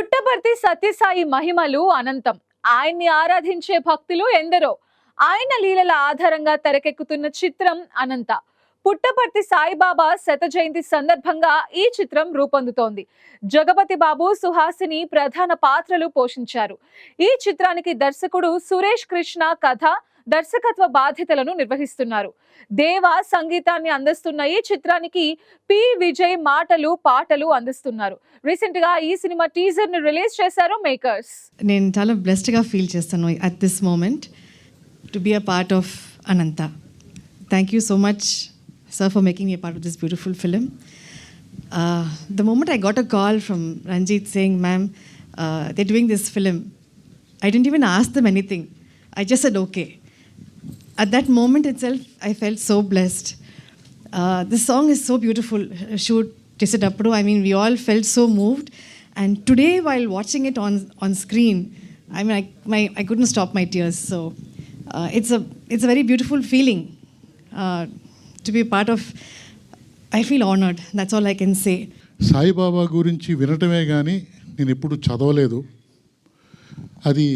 పుట్టపర్తి సత్యసాయి మహిమలు అనంతం. ఆయన్ని ఆరాధించే భక్తులు ఎందరో. ఆయన లీలల ఆధారంగా తెరకెక్కుతున్న చిత్రం అనంత. పుట్టపర్తి సాయిబాబా శత జయంతి సందర్భంగా ఈ చిత్రం రూపొందుతోంది. జగపతి బాబు సుహాసిని ప్రధాన పాత్రలు పోషించారు. ఈ చిత్రానికి దర్శకుడు సురేష్ కృష్ణ కథ దర్శకత్వ బాధ్యతలను నిర్వహిస్తున్నారు. దేవ సంగీతాన్ని అందిస్తున్న ఈ చిత్రానికి పి. విజయ్ మాటలు పాటలు అందిస్తున్నారు. రీసెంట్గా ఈ సినిమా టీజర్ని రిలీజ్ చేశారు మేకర్స్ నేను చాలా బ్లెస్డ్గా ఫీల్ చేస్తాను at this moment to be a part of Anantha thank you so much sir for making a part of this beautiful film the moment I got a call from Ranjith Singh ma'am they doing this film I didn't even ask them anything I just said okay at that moment itself, I felt so blessed. Uh, this song is so beautiful. Shoot Tisitappudu. I mean, we all felt so moved. And today, while watching it on on screen, I mean, I, my, I couldn't stop my tears. So uh, it's a it's a very beautiful feeling uh, to be a part of. I feel honored. That's all I can say. Sai Baba గురించి వినటమే కానీ నేను ఎప్పుడు చదవలేదు అది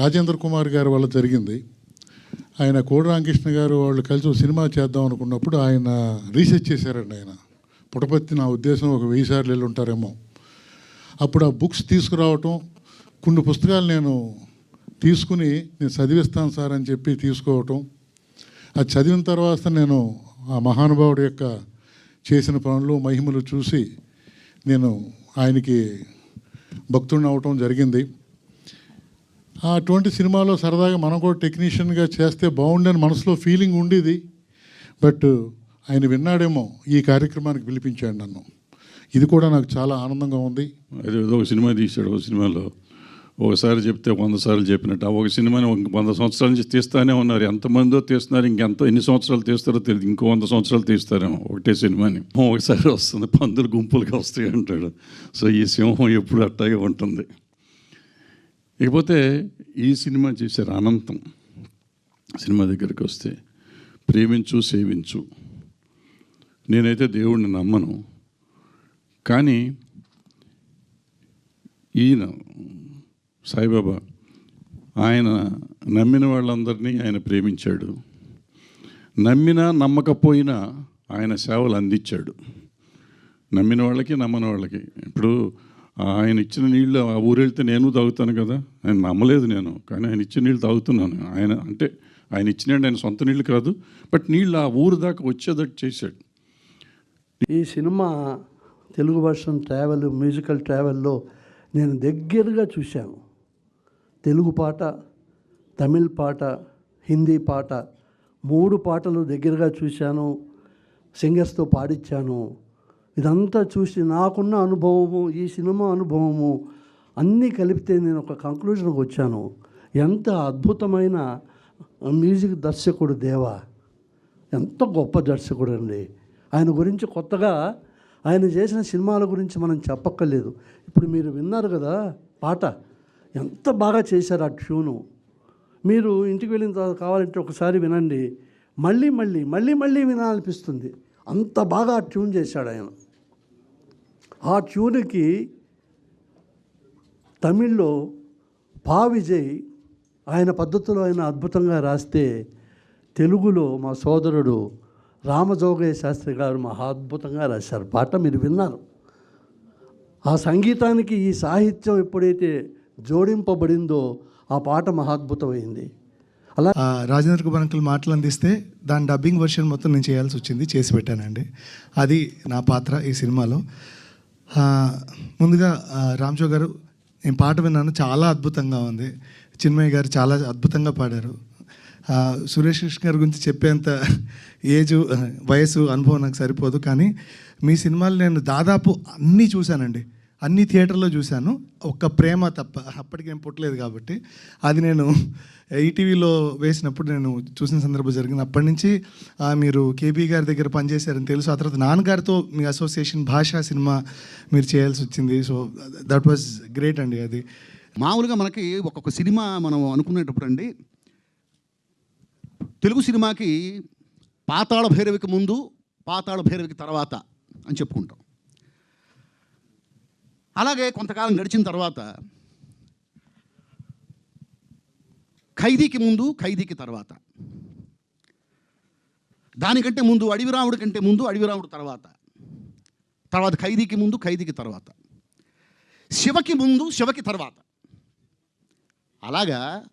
రాజేంద్ర కుమార్ గారి వల్ల జరిగింది ఆయన కోడి రామకృష్ణ గారు వాళ్ళు కలిసి ఒక సినిమా చేద్దాం అనుకున్నప్పుడు ఆయన రీసెర్చ్ చేశారండి ఆయన. పుటపత్తి నా ఉద్దేశం ఒక వెయ్యి సార్లు వెళ్ళి ఉంటారేమో. అప్పుడు ఆ బుక్స్ తీసుకురావటం కొన్ని పుస్తకాలు నేను తీసుకుని నేను చదివిస్తాను సార్ అని చెప్పి తీసుకోవటం అది చదివిన తర్వాత నేను ఆ మహానుభావుడి యొక్క చేసిన పనులు మహిమలు చూసి నేను ఆయనకి భక్తుడిని అవటం జరిగింది. అటువంటి సినిమాలో సరదాగా మనం కూడా టెక్నీషియన్గా చేస్తే బాగుండని మనసులో ఫీలింగ్ ఉండేది. బట్ ఆయన విన్నాడేమో ఈ కార్యక్రమానికి పిలిపించాడు నన్ను. ఇది కూడా నాకు చాలా ఆనందంగా ఉంది. అదే ఏదో ఒక సినిమా తీశాడు ఒక సినిమాలో. ఒకసారి చెప్తే వంద సార్లు చెప్పినట్టు. ఆ ఒక సినిమాని వంద సంవత్సరాల నుంచి తీస్తానే ఉన్నారు. ఎంతమందో తీస్తున్నారు ఇంకెంత ఎన్ని సంవత్సరాలు తీస్తారో తెలియదు. ఇంకో వంద సంవత్సరాలు తీస్తారేమో ఒకటే సినిమాని. ఒకసారి వస్తుంది పందులు గుంపులుగా వస్తాయి అంటాడు. సో ఈ సింహం ఎప్పుడు అట్టాగే ఉంటుంది. ఇకపోతే ఈ సినిమా చేశారు అనంతం సినిమా దగ్గరికి వస్తే ప్రేమించు సేవించు. నేనైతే దేవుడిని నమ్మను. కానీ ఈయన సాయిబాబా ఆయన నమ్మిన వాళ్ళందరినీ ఆయన ప్రేమించాడు. నమ్మినా నమ్మకపోయినా ఆయన సేవలు అందించాడు. నమ్మిన వాళ్ళకి నమ్మని వాళ్ళకి. ఇప్పుడు ఆయన ఇచ్చిన నీళ్ళు ఆ ఊరు వెళ్తే నేను తాగుతాను కదా. ఆయన నమ్మలేదు నేను కానీ ఆయన ఇచ్చిన నీళ్ళు తాగుతున్నాను. ఆయన అంటే ఆయన ఇచ్చిన ఆయన సొంత నీళ్ళు కాదు బట్ నీళ్ళు ఆ ఊరు దాకా వచ్చేటట్టు చేశాడు. ఈ cinema Telugu version travel musical ట్రావెల్లో నేను దగ్గరగా చూశాను. తెలుగు పాట తమిళ్ పాట హిందీ పాట మూడు పాటలు దగ్గరగా చూశాను. సింగర్స్తో పాడించాను ఇదంతా చూసి నాకున్న అనుభవము ఈ సినిమా అనుభవము అన్నీ కలిపితే నేను ఒక కంక్లూజన్కి వచ్చాను. ఎంత అద్భుతమైన మ్యూజిక్ దర్శకుడు దేవా. ఎంత గొప్ప దర్శకుడు అండి. ఆయన గురించి కొత్తగా ఆయన చేసిన సినిమాల గురించి మనం చెప్పక్కర్లేదు. ఇప్పుడు మీరు విన్నారు కదా పాట. ఎంత బాగా చేశారు ఆ ట్యూను. మీరు ఇంటికి వెళ్ళిన తర్వాత కావాలంటే ఒకసారి వినండి. మళ్ళీ మళ్ళీ మళ్ళీ మళ్ళీ వినాలనిపిస్తుంది. అంత బాగా ఆ ట్యూన్ చేశాడు ఆయన. ఆ ట్యూన్కి తమిళ్ళో పా విజయ్ ఆయన పద్ధతిలో ఆయన అద్భుతంగా రాస్తే తెలుగులో మా సోదరుడు రామజోగయ్య శాస్త్రి గారు మహా అద్భుతంగా రాశారు. పాట మీరు విన్నారు. ఆ సంగీతానికి ఈ సాహిత్యం ఎప్పుడైతే జోడింపబడిందో ఆ పాట మహాద్భుతమైంది అలా ఆ, రాజేంద్ర కుమార్ అంకుల్ మాటలు అందిస్తే దాని డబ్బింగ్ వర్షన్ మొత్తం నేను చేయాల్సి వచ్చింది చేసి పెట్టానండి. అది నా పాత్ర ఈ సినిమాలో. ముందుగా ఆ, రామ్చో గారు నేను పాట విన్నాను చాలా అద్భుతంగా ఉంది. చిన్మయ్య గారు చాలా అద్భుతంగా పాడారు. సురేష్ కృష్ణ గారి గురించి చెప్పేంత ఏజ్ వయసు అనుభవం నాకు సరిపోదు. కానీ మీ సినిమాలు నేను దాదాపు అన్నీ చూశానండి. అన్ని థియేటర్లో చూశాను. ఒక్క ప్రేమ తప్ప. అప్పటికేం పుట్టలేదు కాబట్టి. అది నేను ఈటీవీలో వేసినప్పుడు నేను చూసిన సందర్భం జరిగింది. అప్పటి నుంచి మీరు కేబీ గారి దగ్గర పనిచేశారని తెలుసు. ఆ తర్వాత నాన్నగారితో మీ అసోసియేషన్ భాషా సినిమా మీరు చేయాల్సి వచ్చింది. సో దట్ వాజ్ గ్రేట్ అండి అది. మామూలుగా మనకి ఒక్కొక్క సినిమా మనం అనుకునేటప్పుడు అండి తెలుగు సినిమాకి పాతాళ భైరవికి ముందు పాతాళ భైరవికి తర్వాత అని చెప్పుకుంటాం. అలాగే కొంతకాలం గడిచిన తర్వాత ఖైదీకి ముందు ఖైదీకి తర్వాత. దానికంటే ముందు అడవిరాముడి కంటే ముందు అడవిరాముడు తర్వాత. తర్వాత ఖైదీకి ముందు ఖైదీకి తర్వాత. శివకి ముందు శివకి తర్వాత. అలాగా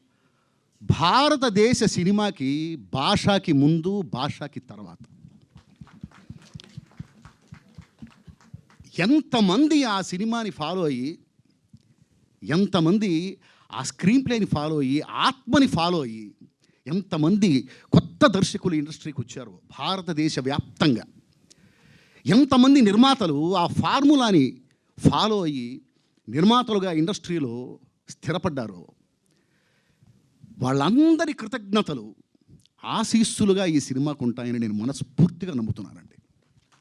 భారతదేశ సినిమాకి భాషకి ముందు భాషకి తర్వాత. ఎంతమంది ఆ సినిమాని ఫాలో అయ్యి ఎంతమంది ఆ స్క్రీన్ ప్లేని ఫాలో అయ్యి ఆత్మని ఫాలో అయ్యి ఎంతమంది కొత్త దర్శకులు ఇండస్ట్రీకి వచ్చారో భారతదేశ వ్యాప్తంగా. ఎంతమంది నిర్మాతలు ఆ ఫార్ములాని ఫాలో అయ్యి నిర్మాతలుగా ఇండస్ట్రీలో స్థిరపడ్డారో వాళ్ళందరి కృతజ్ఞతలు ఆశీస్సులుగా ఈ సినిమాకు ఉంటాయని నేను మనస్ఫూర్తిగా నమ్ముతున్నానండి.